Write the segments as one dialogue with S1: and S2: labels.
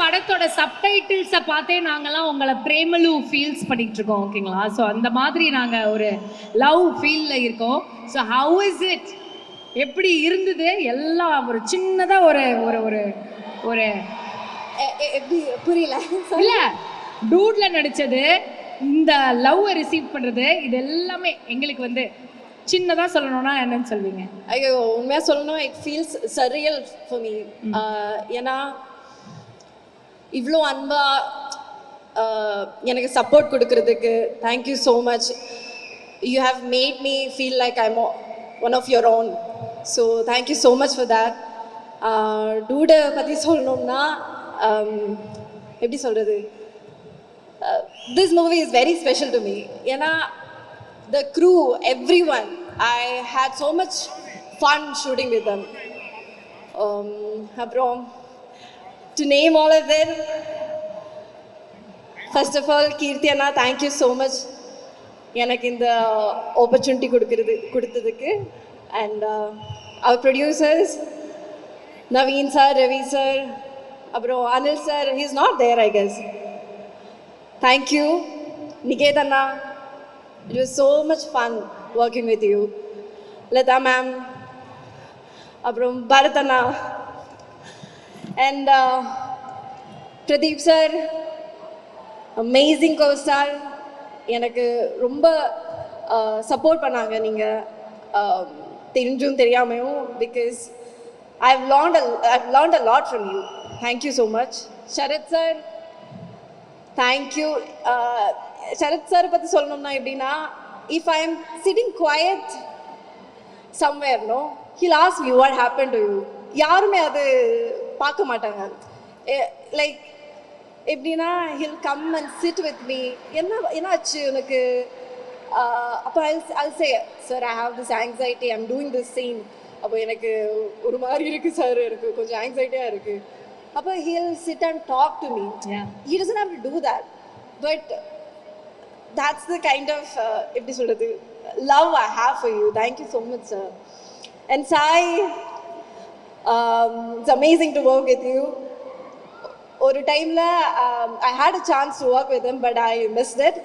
S1: படத்தோட சப்டைட்டில்ஸை பார்த்தே நாங்கெல்லாம் உங்களை பிரேமலு ஃபீல்ஸ் பண்ணிட்டு இருக்கோம் ஓகேங்களா? ஸோ அந்த மாதிரி நாங்கள் ஒரு லவ் ஃபீலில் இருக்கோம். ஸோ ஹவு இஸ் இட் எப்படி இருந்தது? எல்லாம் ஒரு சின்னதாக ஒரு ஒரு ஒரு ஒரு
S2: புரியல?
S1: இல்ல டூட்ல நடிச்சது இந்த லவ் ரிசீவ் பண்றது இது எல்லாமே எங்களுக்கு வந்து சின்னதா சொல்லணும்னா என்னன்னு சொல்வீங்க?
S2: ஐயோ உண்மையாக சொல்லணும் it feels surreal for me. ஏன்னா இவ்வளோ அன்பா எனக்கு சப்போர்ட் கொடுக்கறதுக்கு thank you so much you have made me feel like I'm one of your own so thank you so much for that டூடை பற்றி சொல்லணும்னா எப்படி சொல்கிறது this movie is very special to me ஏன்னா the crew every one I had so much fun shooting with them அப்புறம் to name all of them. First of all Keerthi Anna thank you so much எனக்கு இந்த opportunity கொடுக்கறது கொடுத்ததுக்கு and our producers Naveen sir Ravi sir அப்புறம் Anil sir is not there I guess thank you Niketh Anna it was so much fun working with you Latha ma'am அப்புறம் பரத் அண்ணா and uh, Pradeep sir, amazing co-star. எனக்கு ரொம்ப uh, support பண்ணாங்க. நீங்கள் um, தெரிஞ்சும் தெரியாமையும் because I have learn I have learnt a lot from you thank you so much Sharath sir thank you Sarath sir பற்றி சொல்லணும்னா எப்படின்னா if I am sitting quiet somewhere no he'll ask you what happen to you யாருமே அது பார்க்க மாட்டாங்க like எப்படின்னா he'll come and sit with me என்ன என்ன ஆச்சு உனக்கு அப்போ I'll I'll say sir I have this anxiety I'm doing this scene அப்போ எனக்கு ஒரு மாதிரி இருக்குது சார் எனக்கு கொஞ்சம் ஆங்ஸைட்டியாக இருக்குது அப்போ he'll sit and talk
S1: to
S2: me doesn't have to do that. But that's the kind of uh, எப்படி சொல்றது? Love i have for you. Thank you so much sir. And sai um, it's amazing to work with you ஒரு டைம்ல um, i had a chance to work with him but i missed it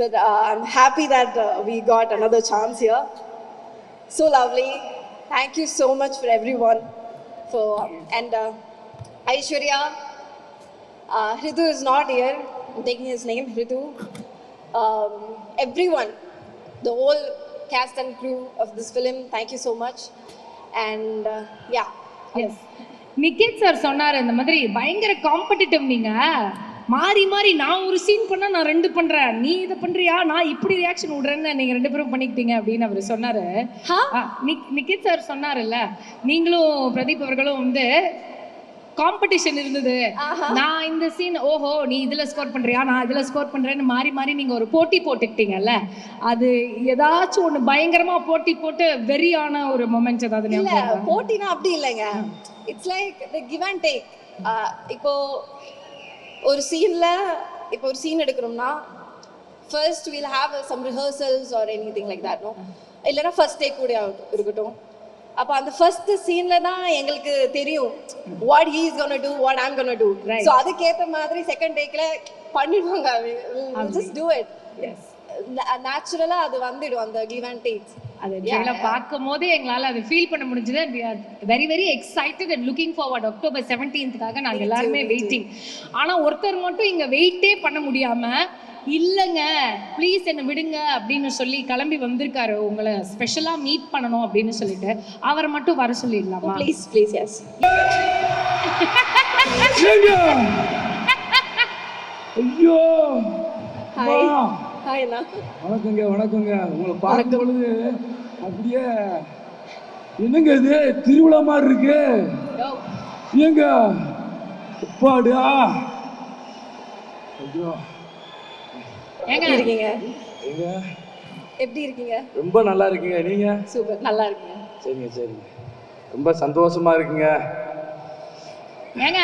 S2: but uh, i'm happy that uh, we got another chance here so lovely thank you so much for everyone for and uh, aishwarya uh, Hridu is not here. I'm taking his name, Hridu. Um, everyone, the whole cast and crew of this film, thank you so much. And uh, yeah,
S1: Yes Nikith sir சொன்னார் இந்த மாதிரி பயங்கர competitive நீங்க. மாறி மாறி நான் ஒரு scene பண்ணா நான் ரெண்டு பண்றேன். நீ இதை பண்றியா? நான் இப்படி ரியாக்ஷன் விடுறேன்னு நீங்க ரெண்டு பேரும் பண்ணிக்கிட்டீங்க அப்படின்னு அவர் சொன்னாரு. நிக்- நிக்கித் சார் சொன்னாருல்ல நீங்களும் பிரதீப் அவர்களும் வந்து காம்படிஷன் இருந்தது. நான் இந்த சீன் ஓஹோ நீ இதுல ஸ்கோர் பண்றியா? நான் இதுல ஸ்கோர் பண்றேன்னு மாறி மாறி நீங்க ஒரு போட்டி போட்டுக்கிட்டீங்கல்ல? அது ஏதாச்சும் ஒண்ணு பயங்கரமா போட்டி போட்டு வெறியான ஒரு மொமெண்ட் ஏதாவது
S2: இல்ல? போட்டினா அப்படி இல்லைங்க. It's like the give and take இப்போ ஒரு சீன்ல இப்போ ஒரு scene எடுக்கிறோம்னா first will have some rehearsals or anything like that no இல்லைன்னா ஃபர்ஸ்ட் டேக் கூட இருக்கட்டும். அப்போ அந்த ஃபர்ஸ்ட் சீன்ல தான் எங்களுக்கு தெரியும் what he is gonna do what I'm gonna
S1: do.
S2: So அதுக்கேற்ற மாதிரி செகண்ட் டேக்ல பண்ணிடுவாங்க ஜஸ்ட் டூ இட்
S1: Yes.
S2: நேச்சுரலா அது வந்துடும் அந்த கிவ் அண்ட் டேக்ஸ்
S1: அது ரியலாக பார்க்கும் போதே எங்களால் அதை ஃபீல் பண்ண முடிஞ்சது. And we are very very excited and looking forward October செவன்டீன்த்துக்காக நாங்கள் எல்லாருமே வெயிட்டிங் ஆனால் ஒருத்தர் மட்டும் இங்கே வெயிட்டே பண்ண முடியாமல் இல்லைங்க ப்ளீஸ் என்னை விடுங்க அப்படின்னு சொல்லி கிளம்பி வந்திருக்காரு. உங்களை ஸ்பெஷலாக மீட் பண்ணணும் அப்படின்னு சொல்லிட்டு. அவரை மட்டும் வர சொல்லிடலாமா?
S2: ப்ளீஸ் ப்ளீஸ் எஸ்
S3: ஐயோ!
S2: ஹாய். ஹாய்
S3: வணக்கங்க வணக்கங்க. உங்களை பார்க்கும் பொழுது அப்படியே என்னங்க இது? திருவிழா மாதிரி இருக்கு. ஏங்க? அப்பாடா. ஐயோ.
S1: ஏங்க?
S2: எப்படி இருக்கீங்க எப்படி இருக்கீங்க?
S3: ரொம்ப நல்லா இருக்கீங்க. நீங்க?
S2: சூப்பர். நல்லா இருக்கீங்க
S3: சரிங்க சரிங்க. ரொம்ப சந்தோஷமா இருக்குங்க.
S1: ஏங்க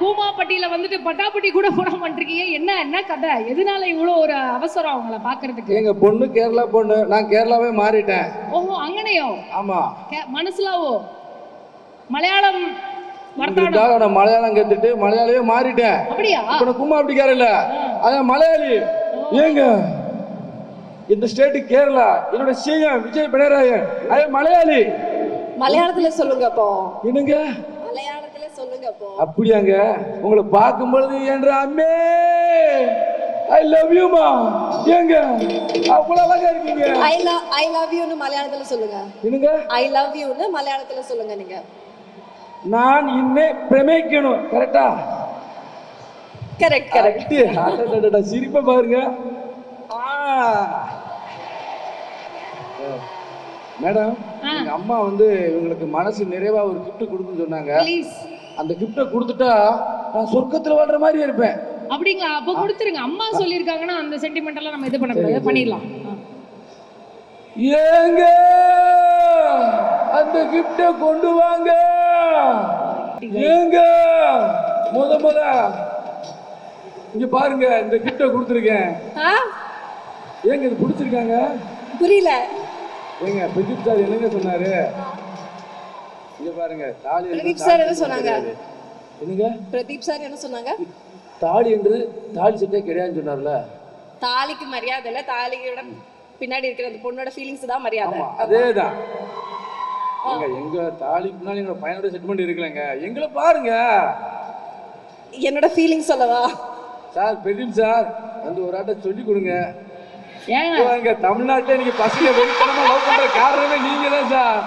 S1: கூமாப்பட்டியில வந்துட்டு பட்டாப்பட்டி கூட போட மாட்டிருக்கீங்க என்ன என்ன கதை? எதனால இவ்வளோ ஒரு அவசரம் அவங்கள பார்க்கறதுக்கு?
S3: எங்க பொண்ணு கேரளா பொண்ணு. நான் கேரளாவே மாறிட்டேன்.
S1: ஓஹோ அங்கனையோ?
S3: ஆமா.
S1: கே- மனசுலாவோ? மலையாளம்
S3: மலையாளம் கத்துட்டு மலையாளியே மாறிட்டேன்.
S1: அப்படியா?
S3: அப்படிக்கார இல்ல அதான் மலையாளி. ஏங்க இந்த ஸ்டேட் கேரளா என்னோட சிஎம் விஜய் பினராயன். அதே மலையாளி.
S2: மலையாளத்துல சொல்லுங்க அப்போ.
S3: என்னங்க?
S2: மலையாளத்துல சொல்லுங்க அப்போ.
S3: அப்படியாங்க. உங்களை பார்க்கும் பொழுது என்ற அம்மே ஐ லவ் யூமா ஏங்க அவ்வளவு அழகா இருக்கீங்க.
S2: ஐ லவ் ஐ லவ் யூன்னு மலையாளத்துல சொல்லுங்க.
S3: என்னங்க?
S2: ஐ லவ் யூன்னு மலையாளத்துல சொல்லுங்க நீங்க.
S3: நான் இன்னே பிரமிக்கணும். கரெக்டா
S2: கரெக்ட் கரெக்ட்
S3: சிரிப்பை பாருங்க. மேடம் எங்க அம்மா வந்து இவங்களுக்கு மனசு நிறைவா ஒரு கிஃப்ட் கொடுக்குன்னு சொன்னாங்க. அந்த கிஃப்ட்டை கொடுத்துட்டா நான் சொர்க்கத்துல வாழ்ற மாதிரி இருப்பேன்.
S1: அப்படிங்களா? அப்போ கொடுத்துருங்க. அம்மா சொல்லியிருக்காங்கன்னா அந்த சென்டிமெண்ட் எல்லாம் நம்ம இது பண்ணக்கூடாது பண்ணிடலாம். ஆ.
S3: ஏங்க அந்த கிஃப்டை கொண்டு வாங்க. ஏங்க முத முத. இங்க பாருங்க இந்த கிஃப்டை கொடுத்துருக்கேன்.
S2: ஆ?
S3: ஏங்க இது பிடிச்சிருக்காங்க?
S2: புரியல.
S3: ஏங்க பிரதீப் சார் என்னங்க சொன்னாரு? இங்க பாருங்க தாலி
S2: பிரதீப் சார் என்ன
S3: தாலி
S2: சொன்னாங்க?
S3: என்னங்க?
S2: பிரதீப் சார் என்ன சொன்னாங்க?
S3: தாலி என்றது தாலி செட்டே கிடையாதுன்னு சொன்னார்ல.
S2: தாலிக்கு மரியாதை இல்ல தாலியோட பின்னாடி இருக்கிற அந்த பொண்ணோட ஃபீலிங்ஸ் தான் மரியாதை.
S3: அதேதான். எங்க எங்க தாலிக்கு முன்னாடி எங்க பையனோட செட்டில்மெண்ட் இருக்கலங்க எங்களை பாருங்க.
S2: என்னோட ஃபீலிங்ஸ் சொல்லவா?
S3: சார் பிரதீப் சார் வந்து ஒரு ஆட்ட சொல்லி கொடுங்க.
S1: ஏங்க?
S3: தமிழ்நாட்டுல நீங்க பசங்க வெறித்தனமா லவ் பண்ற காரணமே நீங்க தான் சார்.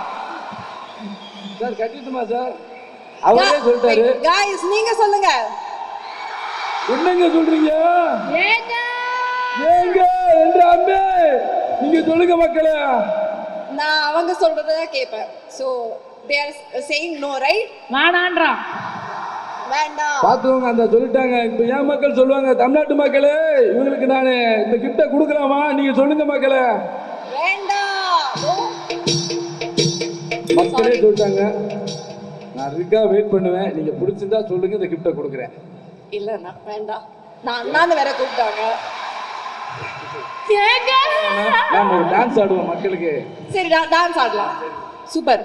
S3: Sir கட்டிட்டுமா sir. அவரே சொல்லிட்டாரு.
S2: காய்ஸ் நீங்க சொல்லுங்க.
S3: என்னங்க சொல்றீங்க?
S1: ஏங்க?
S3: ஏங்க என்ற அம்மே நீங்க சொல்லுங்க மக்களே.
S2: நான் அவங்க சொல்றத கேட்பேன். So they are saying no right
S1: வேணான்றான்
S2: வேண்டாம்.
S3: பாத்துக்கோங்க அந்த சொல்லிட்டாங்க. இப்ப ஏன் மக்கள் சொல்லுவாங்க தமிழ்நாட்டு மக்களே இவங்களுக்கு நான் இந்த கிஃப்டை கொடுக்கலாமா? நீங்க சொல்லுங்க மக்களே. மக்களே சொல்லிட்டாங்க. நான் இருக்கா வெயிட் பண்ணுவேன். நீங்க பிடிச்சிருந்தா சொல்லுங்க இந்த கிஃப்டை கொடுக்குறேன்.
S2: இல்லண்ணா வேண்டாம். நான் அண்ணாந்து வேற கூப்பிட்டாங்க.
S1: ஏங்க.
S3: நான் ஒரு டான்ஸ் ஆடுவோம் மக்களுக்கு.
S2: சரி டான்ஸ் ஆடலாம். சூப்பர்.